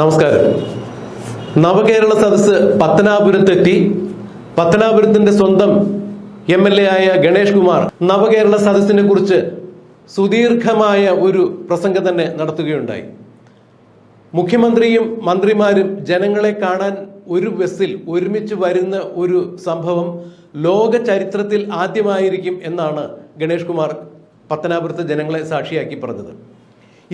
നമസ്കാരം. നവകേരള സദസ്സ് പത്തനാപുരത്തെത്തി. പത്തനാപുരത്തിന്റെ സ്വന്തം എം എൽ എ ആയ ഗണേഷ് കുമാർ നവകേരള സദസ്സിനെ കുറിച്ച് സുദീർഘമായ ഒരു പ്രസംഗം തന്നെ നടത്തുകയുണ്ടായി. മുഖ്യമന്ത്രിയും മന്ത്രിമാരും ജനങ്ങളെ കാണാൻ ഒരു ബസ്സിൽ ഒരുമിച്ച് വരുന്ന ഒരു സംഭവം ലോക ചരിത്രത്തിൽ ആദ്യമായിരിക്കും എന്നാണ് ഗണേഷ് കുമാർ പത്തനാപുരത്ത് ജനങ്ങളെ സാക്ഷിയാക്കി പറഞ്ഞത്.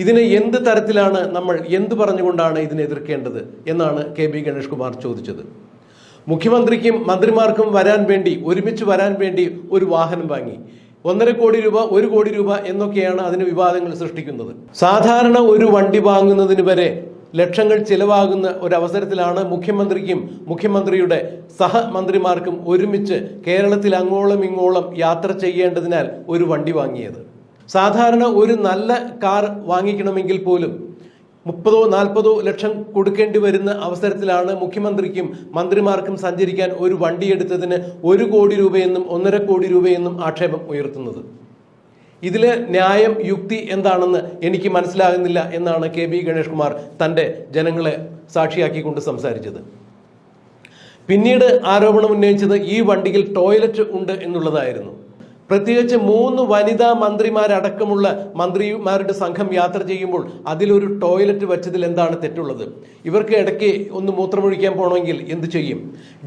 ഇതിനെ എന്ത് തരത്തിലാണ് നമ്മൾ എന്ത് പറഞ്ഞുകൊണ്ടാണ് ഇതിനെ എതിർക്കേണ്ടത് എന്നാണ് കെ ബി ഗണേഷ് കുമാർ ചോദിച്ചത്. മുഖ്യമന്ത്രിക്കും മന്ത്രിമാർക്കും വരാൻ വേണ്ടി ഒരുമിച്ച് വരാൻ വേണ്ടി ഒരു വാഹനം വാങ്ങി. ഒന്നര കോടി രൂപ ഒരു കോടി രൂപ എന്നൊക്കെയാണ് അതിന് വിവാദങ്ങൾ സൃഷ്ടിക്കുന്നത്. സാധാരണ ഒരു വണ്ടി വാങ്ങുന്നതിന് വരെ ലക്ഷങ്ങൾ ചിലവാകുന്ന ഒരവസരത്തിലാണ് മുഖ്യമന്ത്രിക്കും മുഖ്യമന്ത്രിയുടെ സഹമന്ത്രിമാർക്കും ഒരുമിച്ച് കേരളത്തിൽ അങ്ങോളം ഇങ്ങോളം യാത്ര ചെയ്യേണ്ടതിനാൽ ഒരു വണ്ടി വാങ്ങിയത്. സാധാരണ ഒരു നല്ല കാർ വാങ്ങിക്കണമെങ്കിൽ പോലും മുപ്പതോ നാൽപ്പതോ ലക്ഷം കൊടുക്കേണ്ടി വരുന്ന അവസരത്തിലാണ് മുഖ്യമന്ത്രിക്കും മന്ത്രിമാർക്കും സഞ്ചരിക്കാൻ ഒരു വണ്ടി എടുത്തതിന് ഒരു കോടി രൂപയെന്നും ഒന്നര കോടി രൂപയെന്നും ആക്ഷേപം ഉയർത്തുന്നത്. ഇതിലെ ന്യായം യുക്തി എന്താണെന്ന് എനിക്ക് മനസ്സിലാകുന്നില്ല എന്നാണ് കെ ബി ഗണേഷ് കുമാർ തന്റെ ജനങ്ങളെ സാക്ഷിയാക്കിക്കൊണ്ട് സംസാരിച്ചത്. പിന്നീട് ആരോപണം ഉന്നയിച്ചത് ഈ വണ്ടിയിൽ ടോയ്ലറ്റ് ഉണ്ട് എന്നുള്ളതായിരുന്നു. പ്രത്യേകിച്ച് മൂന്ന് വനിതാ മന്ത്രിമാരടക്കമുള്ള മന്ത്രിമാരുടെ സംഘം യാത്ര ചെയ്യുമ്പോൾ അതിലൊരു ടോയ്ലറ്റ് വെച്ചതിൽ എന്താണ് തെറ്റുള്ളത്? ഇവർക്ക് ഇടയ്ക്ക് ഒന്ന് മൂത്രമൊഴിക്കാൻ പോകണമെങ്കിൽ എന്ത് ചെയ്യും?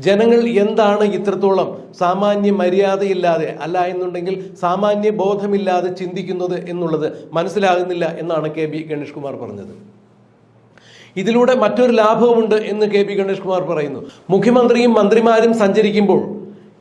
ജനങ്ങൾ എന്താണ് ഇത്രത്തോളം സാമാന്യ മര്യാദയില്ലാതെ അല്ല എന്നുണ്ടെങ്കിൽ സാമാന്യ ബോധമില്ലാതെ ചിന്തിക്കുന്നത് എന്നുള്ളത് മനസ്സിലാകുന്നില്ല എന്നാണ് കെ ബി ഗണേഷ് കുമാർ പറഞ്ഞത്. ഇതിലൂടെ മറ്റൊരു ലാഭവുമുണ്ട് എന്ന് കെ പി ഗണേഷ് കുമാർ പറയുന്നു. മുഖ്യമന്ത്രിയും മന്ത്രിമാരും സഞ്ചരിക്കുമ്പോൾ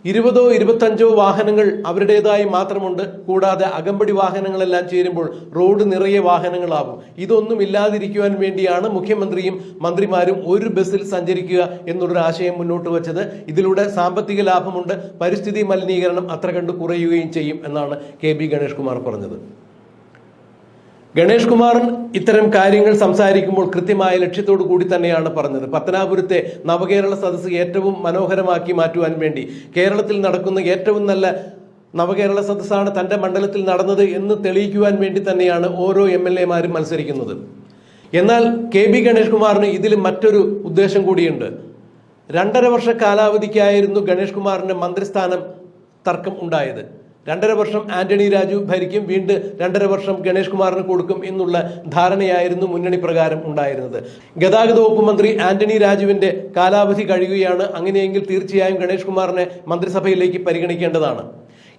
ഇരുപതോ ഇരുപത്തഞ്ചോ വാഹനങ്ങൾ അവരുടേതായി മാത്രമുണ്ട്. കൂടാതെ അകമ്പടി വാഹനങ്ങളെല്ലാം ചേരുമ്പോൾ റോഡ് നിറയെ വാഹനങ്ങളാവും. ഇതൊന്നും ഇല്ലാതിരിക്കുവാൻ വേണ്ടിയാണ് മുഖ്യമന്ത്രിയും മന്ത്രിമാരും ഒരു ബസ്സിൽ സഞ്ചരിക്കുക എന്നുള്ളൊരു ആശയം മുന്നോട്ട് വച്ചത്. ഇതിലൂടെ സാമ്പത്തിക ലാഭമുണ്ട്. പരിസ്ഥിതി മലിനീകരണം അത്ര കണ്ട് കുറയുകയും ചെയ്യും എന്നാണ് കെ ബി ഗണേഷ് കുമാർ പറഞ്ഞത്. ഗണേഷ് കുമാറൻ ഇത്തരം കാര്യങ്ങൾ സംസാരിക്കുമ്പോൾ കൃത്യമായ ലക്ഷ്യത്തോടു കൂടി തന്നെയാണ് പറഞ്ഞത്. പത്തനാപുരത്തെ നവകേരള സദസ്സ് ഏറ്റവും മനോഹരമാക്കി മാറ്റുവാൻ വേണ്ടി കേരളത്തിൽ നടക്കുന്ന ഏറ്റവും നല്ല നവകേരള സദസ്സാണ് തന്റെ മണ്ഡലത്തിൽ നടന്നത് എന്ന് തെളിയിക്കുവാൻ വേണ്ടി തന്നെയാണ് ഓരോ എം എൽ എമാരും മത്സരിക്കുന്നത്. എന്നാൽ കെ ബി ഗണേഷ് കുമാറിന് ഇതിൽ മറ്റൊരു ഉദ്ദേശം കൂടിയുണ്ട്. രണ്ടര വർഷ കാലാവധിക്കായിരുന്നു ഗണേഷ് കുമാറിന്റെ മന്ത്രിസ്ഥാനം തർക്കം ഉണ്ടായത്. രണ്ടര വർഷം ആന്റണി രാജു ഭരിക്കും. വീണ്ടും രണ്ടര വർഷം ഗണേഷ് കുമാറിന് കൊടുക്കും എന്നുള്ള ധാരണയായിരുന്നു മുന്നണി പ്രകാരം ഉണ്ടായിരുന്നത്. ഗതാഗത വകുപ്പ് മന്ത്രി ആന്റണി രാജുവിന്റെ കാലാവധി കഴിയുകയാണ്. അങ്ങനെയെങ്കിൽ തീർച്ചയായും ഗണേഷ് കുമാറിനെ മന്ത്രിസഭയിലേക്ക് പരിഗണിക്കേണ്ടതാണ്.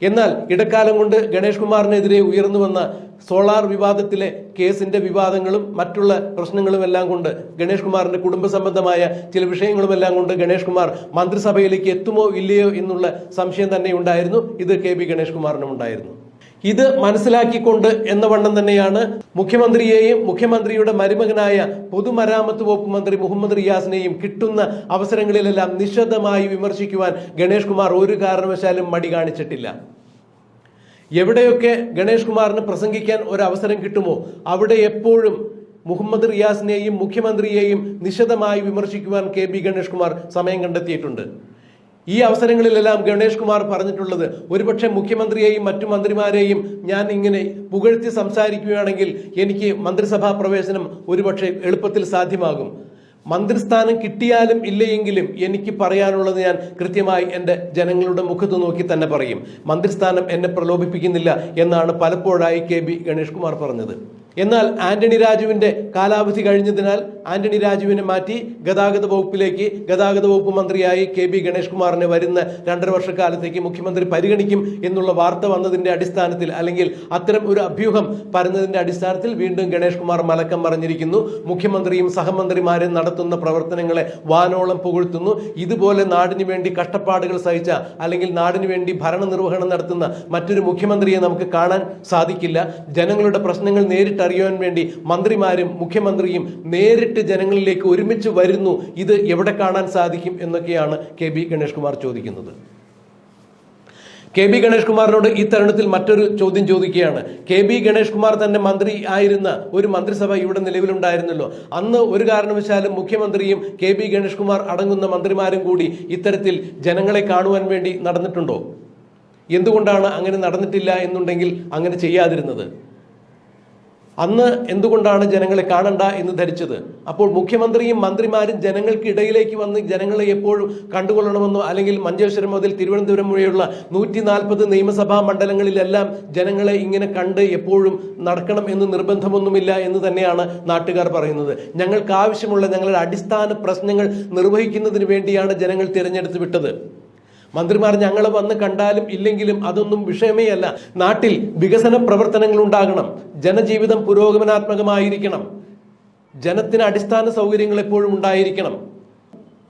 എന്നാൽ ഇടക്കാലം കൊണ്ട് ഗണേഷ് കുമാറിനെതിരെ ഉയർന്നു വന്ന സോളാർ വിവാദത്തിലെ കേസിന്റെ വിവാദങ്ങളും മറ്റുള്ള പ്രശ്നങ്ങളും എല്ലാം കൊണ്ട് ഗണേഷ് കുമാറിന്റെ കുടുംബ സംബന്ധമായ ചില വിഷയങ്ങളും എല്ലാം കൊണ്ട് ഗണേഷ് കുമാർ മന്ത്രിസഭയിലേക്ക് എത്തുമോ ഇല്ലയോ എന്നുള്ള സംശയം തന്നെ ഉണ്ടായിരുന്നു. ഇത് കെ ബി ഗണേഷ് കുമാറിനും ഉണ്ടായിരുന്നു ഇത് മനസ്സിലാക്കിക്കൊണ്ട് എന്ന വണ്ണം തന്നെയാണ് മുഖ്യമന്ത്രിയെയും മുഖ്യമന്ത്രിയുടെ മരുമകനായ പൊതുമരാമത്ത് വകുപ്പ് മന്ത്രി മുഹമ്മദ് റിയാസിനെയും കിട്ടുന്ന അവസരങ്ങളിലെല്ലാം നിശബ്ദമായി വിമർശിക്കുവാൻ ഗണേഷ് കുമാർ ഒരു കാരണവശാലും മടി കാണിച്ചിട്ടില്ല. എവിടെയൊക്കെ ഗണേഷ് കുമാറിന് പ്രസംഗിക്കാൻ ഒരു അവസരം കിട്ടുമോ അവിടെ എപ്പോഴും മുഹമ്മദ് റിയാസിനെയും മുഖ്യമന്ത്രിയെയും നിശിതമായി വിമർശിക്കുവാൻ കെ ബി ഗണേഷ് കുമാർ സമയം കണ്ടെത്തിയിട്ടുണ്ട്. ഈ അവസരങ്ങളിലെല്ലാം ഗണേഷ് കുമാർ പറഞ്ഞിട്ടുള്ളത് ഒരുപക്ഷെ മുഖ്യമന്ത്രിയെയും മറ്റു മന്ത്രിമാരെയും ഞാൻ ഇങ്ങനെ പുകഴ്ത്തി സംസാരിക്കുകയാണെങ്കിൽ എനിക്ക് മന്ത്രിസഭാ പ്രവേശനം ഒരുപക്ഷെ എളുപ്പത്തിൽ സാധ്യമാകും. മന്ത്രിസ്ഥാനം കിട്ടിയാലും ഇല്ലയെങ്കിലും എനിക്ക് പറയാനുള്ളത് ഞാൻ കൃത്യമായി എന്റെ ജനങ്ങളുടെ മുഖത്ത് നോക്കി തന്നെ പറയും. മന്ത്രിസ്ഥാനം എന്നെ പ്രലോഭിപ്പിക്കുന്നില്ല എന്നാണ് പലപ്പോഴായി കെ ബി ഗണേഷ് കുമാർ പറഞ്ഞത്. എന്നാൽ ആന്റണി രാജുവിന്റെ കാലാവധി കഴിഞ്ഞതിനാൽ ആന്റണി രാജുവിനെ മാറ്റി ഗതാഗത വകുപ്പിലേക്ക് ഗതാഗത വകുപ്പ് മന്ത്രിയായി കെ ബി ഗണേഷ് കുമാറിനെ വരുന്ന രണ്ടര വർഷക്കാലത്തേക്ക് മുഖ്യമന്ത്രി പരിഗണിക്കും എന്നുള്ള വാർത്ത വന്നതിന്റെ അടിസ്ഥാനത്തിൽ അല്ലെങ്കിൽ അത്തരം ഒരു അഭ്യൂഹം പരന്നതിന്റെ അടിസ്ഥാനത്തിൽ വീണ്ടും ഗണേഷ് കുമാർ മലക്കം പറഞ്ഞിരിക്കുന്നു മുഖ്യമന്ത്രിയും സഹമന്ത്രിമാരും നടത്തുന്ന പ്രവർത്തനങ്ങളെ വാനോളം പുകഴ്ത്തുന്നു. ഇതുപോലെ നാടിനു വേണ്ടി കഷ്ടപ്പാടുകൾ സഹിച്ച അല്ലെങ്കിൽ നാടിനു വേണ്ടി ഭരണനിർവഹണം നടത്തുന്ന മറ്റൊരു മുഖ്യമന്ത്രിയെ നമുക്ക് കാണാൻ സാധിക്കില്ല. ജനങ്ങളുടെ പ്രശ്നങ്ങൾ നേരിട്ടറിയാൻ വേണ്ടി മന്ത്രിമാരും മുഖ്യമന്ത്രിയും നേരിട്ട് ജനങ്ങളിലേക്ക് ഒരുമിച്ച് വരുന്നു. ഇത് എവിടെ കാണാൻ സാധിക്കും എന്നൊക്കെയാണ് കെ ബി ഗണേഷ് കുമാർ ചോദിക്കുന്നത്. കെ ബി ഗണേഷ് കുമാറിനോട് ഈ തരുണത്തിൽ മറ്റൊരു ചോദ്യം ചോദിക്കുകയാണ്. കെ ബി ഗണേഷ് കുമാർ തന്നെ മന്ത്രി ആയിരുന്ന ഒരു മന്ത്രിസഭ ഇവിടെ നിലവിലുണ്ടായിരുന്നല്ലോ. അന്ന് ഒരു കാരണവശാലും മുഖ്യമന്ത്രിയും കെ ബി ഗണേഷ് കുമാർ അടങ്ങുന്ന മന്ത്രിമാരും കൂടി ഇത്തരത്തിൽ ജനങ്ങളെ കാണുവാൻ വേണ്ടി നടന്നിട്ടുണ്ടോ? എന്തുകൊണ്ടാണ് അങ്ങനെ നടന്നിട്ടില്ല എന്നുണ്ടെങ്കിൽ അങ്ങനെ ചെയ്യാതിരുന്നത്? അന്ന് എന്തുകൊണ്ടാണ് ജനങ്ങളെ കാണണ്ട എന്ന് ധരിച്ചത്? അപ്പോൾ മുഖ്യമന്ത്രിയും മന്ത്രിമാരും ജനങ്ങൾക്ക് ഇടയിലേക്ക് വന്ന് ജനങ്ങളെ എപ്പോഴും കണ്ടുകൊള്ളണമെന്നോ അല്ലെങ്കിൽ മഞ്ചേശ്വരം മുതൽ തിരുവനന്തപുരം വഴിയുള്ള നൂറ്റി നാൽപ്പത് നിയമസഭാ മണ്ഡലങ്ങളിലെല്ലാം ജനങ്ങളെ ഇങ്ങനെ കണ്ട് എപ്പോഴും നടക്കണം എന്ന് നിർബന്ധമൊന്നുമില്ല എന്ന് തന്നെയാണ് നാട്ടുകാർ പറയുന്നത്. ഞങ്ങൾക്ക് ആവശ്യമുള്ള ഞങ്ങളുടെ അടിസ്ഥാന പ്രശ്നങ്ങൾ നിർവഹിക്കുന്നതിന് വേണ്ടിയാണ് ജനങ്ങൾ തിരഞ്ഞെടുത്ത് വിട്ടത്. മന്ത്രിമാർ ഞങ്ങൾ വന്ന് കണ്ടാലും ഇല്ലെങ്കിലും അതൊന്നും വിഷയമേ അല്ല നാട്ടിൽ വികസന പ്രവർത്തനങ്ങൾ ഉണ്ടാകണം. ജനജീവിതം പുരോഗമനാത്മകമായിരിക്കണം. ജനത്തിന് അടിസ്ഥാന സൗകര്യങ്ങൾ എപ്പോഴും ഉണ്ടായിരിക്കണം.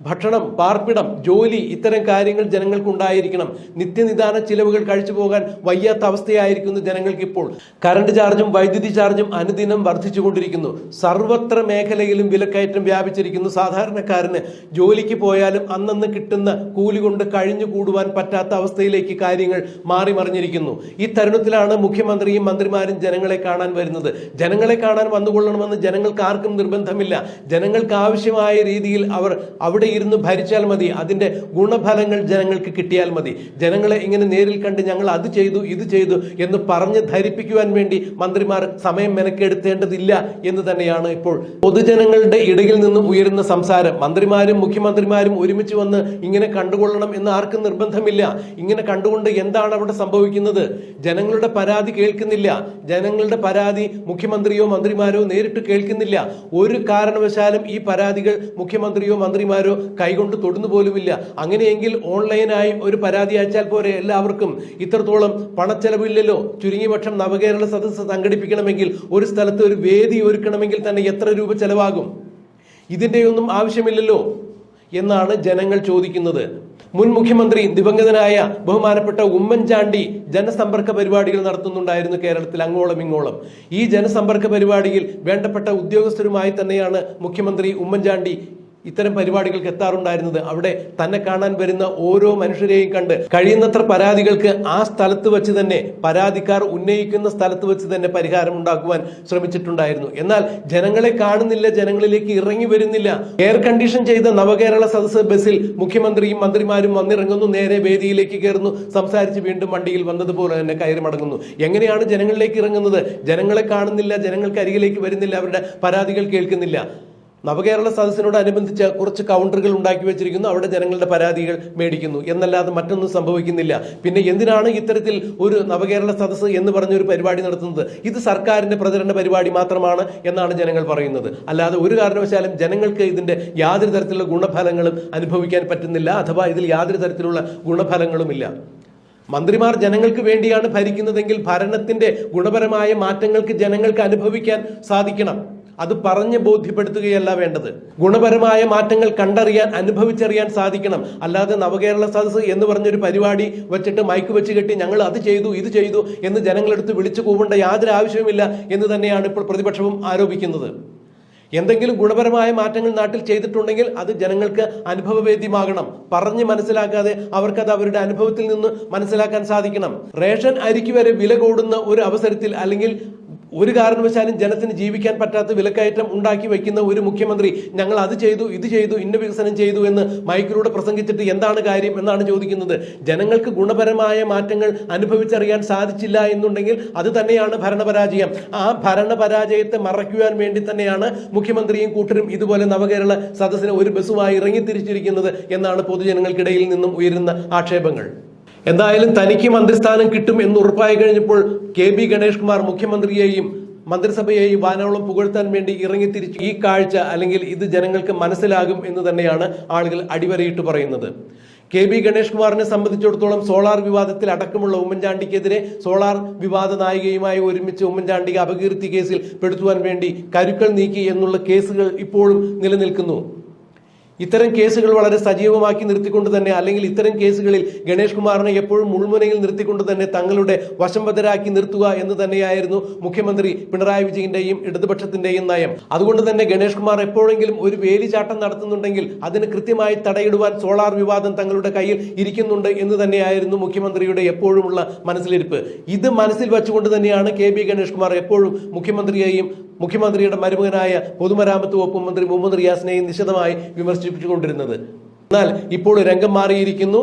ഭക്ഷണം പാർപ്പിടം ജോലി ഇത്തരം കാര്യങ്ങൾ ജനങ്ങൾക്ക് ഉണ്ടായിരിക്കണം. നിത്യനിദാന ചിലവുകൾ കഴിച്ചു പോകാൻ വയ്യാത്ത അവസ്ഥയായിരിക്കുന്നു ജനങ്ങൾക്ക് ഇപ്പോൾ. കറണ്ട് ചാർജും വൈദ്യുതി ചാർജും അനുദിനം വർദ്ധിച്ചുകൊണ്ടിരിക്കുന്നു. സർവത്ര മേഖലയിലും വിലക്കയറ്റം വ്യാപിച്ചിരിക്കുന്നു. സാധാരണക്കാരന് ജോലിക്ക് പോയാലും അന്നന്ന് കിട്ടുന്ന കൂലി കൊണ്ട് കഴിഞ്ഞു കൂടുവാൻ പറ്റാത്ത അവസ്ഥയിലേക്ക് കാര്യങ്ങൾ മാറി മറിഞ്ഞിരിക്കുന്നു. ഈ തരുണത്തിലാണ് മുഖ്യമന്ത്രിയും മന്ത്രിമാരും ജനങ്ങളെ കാണാൻ വരുന്നത്. ജനങ്ങളെ കാണാൻ വന്നുകൊള്ളണമെന്ന് ജനങ്ങൾക്ക് ആർക്കും നിർബന്ധമില്ല. ജനങ്ങൾക്ക് ആവശ്യമായ രീതിയിൽ അവർ അവിടെ ഇരുന്ന് ഭരിച്ചാൽ മതി. അതിന്റെ ഗുണഫലങ്ങൾ ജനങ്ങൾക്ക് കിട്ടിയാൽ മതി. ജനങ്ങളെ ഇങ്ങനെ നേരിൽ കണ്ട് ഞങ്ങൾ അത് ചെയ്തു ഇത് ചെയ്തു എന്ന് പറഞ്ഞ് ധരിപ്പിക്കുവാൻ വേണ്ടി മന്ത്രിമാർ സമയം മെനക്കെടുത്തേണ്ടതില്ല എന്ന് തന്നെയാണ് ഇപ്പോൾ പൊതുജനങ്ങളുടെ ഇടയിൽ നിന്നും ഉയരുന്ന സംസാരം. മന്ത്രിമാരും മുഖ്യമന്ത്രിമാരും ഒരുമിച്ച് വന്ന് ഇങ്ങനെ കണ്ടുകൊള്ളണം എന്ന് ആർക്കും നിർബന്ധമില്ല. ഇങ്ങനെ കണ്ടുകൊണ്ട് എന്താണ് അവിടെ സംഭവിക്കുന്നത്? ജനങ്ങളുടെ പരാതി കേൾക്കുന്നില്ല. ജനങ്ങളുടെ പരാതി മുഖ്യമന്ത്രിയോ മന്ത്രിമാരോ നേരിട്ട് കേൾക്കുന്നില്ല. ഒരു കാരണവശാലും ഈ പരാതികൾ മുഖ്യമന്ത്രിയോ മന്ത്രിമാരോ കൈകൊണ്ട് തൊടുന്നു പോലുമില്ല. അങ്ങനെയെങ്കിൽ ഓൺലൈനായി ഒരു പരാതി അയച്ചാൽ പോരെ എല്ലാവർക്കും? ഇത്രത്തോളം പണച്ചെലവില്ലല്ലോ. ചുരുങ്ങിയ പക്ഷം നവകേരള സദസ്സ് സംഘടിപ്പിക്കണമെങ്കിൽ ഒരു സ്ഥലത്ത് ഒരു വേദി ഒരുക്കണമെങ്കിൽ തന്നെ എത്ര രൂപ ചെലവാകും? ഇതിന്റെയൊന്നും ആവശ്യമില്ലല്ലോ എന്നാണ് ജനങ്ങൾ ചോദിക്കുന്നത്. മുൻ മുഖ്യമന്ത്രി ദിവംഗതനായ ബഹുമാനപ്പെട്ട ഉമ്മൻചാണ്ടി ജനസമ്പർക്ക പരിപാടികൾ നടത്തുന്നുണ്ടായിരുന്നു കേരളത്തിൽ അങ്ങോളം ഇങ്ങോളം. ഈ ജനസമ്പർക്ക പരിപാടിയിൽ വേണ്ടപ്പെട്ട ഉദ്യോഗസ്ഥരുമായി തന്നെയാണ് മുഖ്യമന്ത്രി ഉമ്മൻചാണ്ടി ഇത്തരം പരിപാടികൾക്ക് എത്താറുണ്ടായിരുന്നത്. അവിടെ തന്നെ കാണാൻ വരുന്ന ഓരോ മനുഷ്യരെയും കണ്ട് കഴിയുന്നത്ര പരാതികൾക്ക് ആ സ്ഥലത്ത് വെച്ച് തന്നെ പരാതിക്കാർ ഉന്നയിക്കുന്ന സ്ഥലത്ത് വെച്ച് തന്നെ പരിഹാരം ഉണ്ടാക്കുവാൻ ശ്രമിച്ചിട്ടുണ്ടായിരുന്നു. എന്നാൽ ജനങ്ങളെ കാണുന്നില്ല ജനങ്ങളിലേക്ക് ഇറങ്ങി വരുന്നില്ല. എയർ കണ്ടീഷൻ ചെയ്ത നവകേരള സദസ് ബസ്സിൽ മുഖ്യമന്ത്രിയും മന്ത്രിമാരും വന്നിറങ്ങുന്നു നേരെ വേദിയിലേക്ക് കയറുന്നു സംസാരിച്ച് വീണ്ടും വണ്ടിയിൽ വന്നതുപോലെ തന്നെ കയറി മടങ്ങുന്നു. എങ്ങനെയാണ് ജനങ്ങളിലേക്ക് ഇറങ്ങുന്നത്? ജനങ്ങളെ കാണുന്നില്ല ജനങ്ങൾക്ക് അരികിലേക്ക് വരുന്നില്ല അവരുടെ പരാതികൾ കേൾക്കുന്നില്ല. നവകേരള സദസ്സിനോടനുബന്ധിച്ച് കുറച്ച് കൗണ്ടറുകൾ ഉണ്ടാക്കി വെച്ചിരിക്കുന്നു. അവിടെ ജനങ്ങളുടെ പരാതികൾ മേടിക്കുന്നു. എന്നല്ലാതെ മറ്റൊന്നും സംഭവിക്കുന്നില്ല. പിന്നെ എന്തിനാണ് ഇത്തരത്തിൽ ഒരു നവകേരള സദസ്സ് എന്ന് പറഞ്ഞ ഒരു പരിപാടി നടത്തുന്നത്? ഇത് സർക്കാരിന്റെ പ്രചരണ പരിപാടി മാത്രമാണ് എന്നാണ് ജനങ്ങൾ പറയുന്നത്. അല്ലാതെ ഒരു കാരണവശാലും ജനങ്ങൾക്ക് ഇതിന്റെ യാതൊരു തരത്തിലുള്ള ഗുണഫലങ്ങളും അനുഭവിക്കാൻ പറ്റുന്നില്ല. അഥവാ ഇതിൽ യാതൊരു തരത്തിലുള്ള ഗുണഫലങ്ങളുമില്ല. മന്ത്രിമാർ ജനങ്ങൾക്ക് വേണ്ടിയാണ് ഭരിക്കുന്നതെങ്കിൽ ഭരണത്തിന്റെ ഗുണപരമായ മാറ്റങ്ങൾക്ക് ജനങ്ങൾക്ക് അനുഭവിക്കാൻ സാധിക്കണം. അത് പറഞ്ഞ് ബോധ്യപ്പെടുത്തുകയല്ല വേണ്ടത്. ഗുണപരമായ മാറ്റങ്ങൾ കണ്ടറിയാൻ അനുഭവിച്ചറിയാൻ സാധിക്കണം. അല്ലാതെ നവകേരള സദസ് എന്ന് പറഞ്ഞൊരു പരിപാടി വെച്ചിട്ട് മൈക്ക് വെച്ച് കെട്ടി ഞങ്ങൾ അത് ചെയ്തു ഇത് ചെയ്തു എന്ന് ജനങ്ങളെടുത്ത് വിളിച്ചു കൂവേണ്ട യാതൊരു ആവശ്യവുമില്ല എന്ന് തന്നെയാണ് ഇപ്പോൾ പ്രതിപക്ഷവും ആരോപിക്കുന്നത്. എന്തെങ്കിലും ഗുണപരമായ മാറ്റങ്ങൾ നാട്ടിൽ ചെയ്തിട്ടുണ്ടെങ്കിൽ അത് ജനങ്ങൾക്ക് അനുഭവവേദ്യമാകണം. പറഞ്ഞ് മനസ്സിലാക്കാതെ അവർക്കത് അവരുടെ അനുഭവത്തിൽ നിന്ന് മനസ്സിലാക്കാൻ സാധിക്കണം. റേഷൻ അരിക്ക് വരെ വില കൂടുന്ന ഒരു അവസരത്തിൽ അല്ലെങ്കിൽ ഒരു കാരണവശാലും ജനത്തിന് ജീവിക്കാൻ പറ്റാത്ത വിലക്കയറ്റം ഉണ്ടാക്കി വയ്ക്കുന്ന ഒരു മുഖ്യമന്ത്രി ഞങ്ങൾ അത് ചെയ്തു ഇത് ചെയ്തു ഇന്ന വികസനം ചെയ്തു എന്ന് മൈക്കിലൂടെ പ്രസംഗിച്ചിട്ട് എന്താണ് കാര്യം എന്നാണ് ചോദിക്കുന്നത്. ജനങ്ങൾക്ക് ഗുണപരമായ മാറ്റങ്ങൾ അനുഭവിച്ചറിയാൻ സാധിച്ചില്ല എന്നുണ്ടെങ്കിൽ അത് തന്നെയാണ് ഭരണപരാജയം. ആ ഭരണപരാജയത്തെ മറയ്ക്കുവാൻ വേണ്ടി തന്നെയാണ് മുഖ്യമന്ത്രിയും കൂട്ടരും ഇതുപോലെ നവകേരള സദസ്സിന് ഒരു ബസ്സുമായി ഇറങ്ങിത്തിരിച്ചിരിക്കുന്നത് എന്നാണ് പൊതുജനങ്ങൾക്കിടയിൽ നിന്നും ഉയരുന്ന ആക്ഷേപങ്ങൾ. എന്തായാലും തനിക്ക് മന്ത്രിസ്ഥാനം കിട്ടും എന്ന് ഉറപ്പായി കഴിഞ്ഞപ്പോൾ കെ ബി ഗണേഷ് കുമാർ മുഖ്യമന്ത്രിയെയും മന്ത്രിസഭയെയും വാനോളം പുകഴ്ത്താൻ വേണ്ടി ഇറങ്ങി ഇറങ്ങിത്തിരിച്ചു ഈ കാഴ്ച അല്ലെങ്കിൽ ഇത് ജനങ്ങൾക്ക് മനസ്സിലാകും എന്ന് തന്നെയാണ് ആളുകൾ അടിവരയിട്ട് പറയുന്നത്. കെ ബി ഗണേഷ് കുമാറിനെ സംബന്ധിച്ചിടത്തോളം സോളാർ വിവാദത്തിൽ അടക്കമുള്ള ഉമ്മൻചാണ്ടിക്കെതിരെ സോളാർ വിവാദ നായികയുമായി ഒരുമിച്ച് ഉമ്മൻചാണ്ടിക്ക് അപകീർത്തി കേസിൽ പെടുത്തുവാൻ വേണ്ടി കരുക്കൾ നീക്കി എന്നുള്ള കേസുകൾ ഇപ്പോഴും നിലനിൽക്കുന്നു. ഇത്തരം കേസുകൾ വളരെ സജീവമാക്കി നിർത്തിക്കൊണ്ട് തന്നെ അല്ലെങ്കിൽ ഇത്തരം കേസുകളിൽ ഗണേഷ് കുമാറിനെ എപ്പോഴും മുൾമുനയിൽ നിർത്തിക്കൊണ്ട് തന്നെ തങ്ങളുടെ വശംബദ്ധരാക്കി നിർത്തുക എന്ന് തന്നെയായിരുന്നു മുഖ്യമന്ത്രി പിണറായി വിജയന്റെയും ഇടതുപക്ഷത്തിന്റെയും നയം. അതുകൊണ്ട് തന്നെ ഗണേഷ് കുമാർ എപ്പോഴെങ്കിലും ഒരു വേലിചാട്ടം നടത്തുന്നുണ്ടെങ്കിൽ അതിന് കൃത്യമായി തടയിടുവാൻ സോളാർ വിവാദം തങ്ങളുടെ കയ്യിൽ ഇരിക്കുന്നുണ്ട് എന്ന് തന്നെയായിരുന്നു മുഖ്യമന്ത്രിയുടെ എപ്പോഴുമുള്ള മനസ്സിലിരിപ്പ്. ഇത് മനസ്സിൽ വെച്ചുകൊണ്ട് തന്നെയാണ് കെ ബി ഗണേഷ് കുമാർ എപ്പോഴും മുഖ്യമന്ത്രിയെയും മുഖ്യമന്ത്രിയുടെ മരുമകനായ പൊതുമരാമത്ത് വകുപ്പ് മന്ത്രി മുഹമ്മദ് റിയാസിനെയും നിശിതമായി വിമർശിപ്പിച്ചുകൊണ്ടിരുന്നത് എന്നാൽ ഇപ്പോൾ രംഗം മാറിയിരിക്കുന്നു.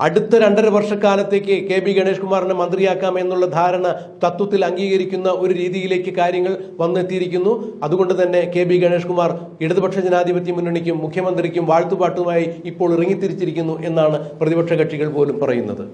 അടുത്ത രണ്ടര വർഷക്കാലത്തേക്ക് കെ ബി ഗണേഷ് കുമാറിനെ മന്ത്രിയാക്കാം എന്നുള്ള ധാരണ തത്വത്തിൽ അംഗീകരിക്കുന്ന ഒരു രീതിയിലേക്ക് കാര്യങ്ങൾ വന്നെത്തിയിരിക്കുന്നു. അതുകൊണ്ട് തന്നെ കെ ബി ഗണേഷ് കുമാർ ഇടതുപക്ഷ ജനാധിപത്യ മുന്നണിക്കും മുഖ്യമന്ത്രിക്കും വാഴ്ത്തുപാട്ടുമായി ഇപ്പോൾ ഇറങ്ങിത്തിരിച്ചിരിക്കുന്നു എന്നാണ് പ്രതിപക്ഷ കക്ഷികൾ പോലും പറയുന്നത്.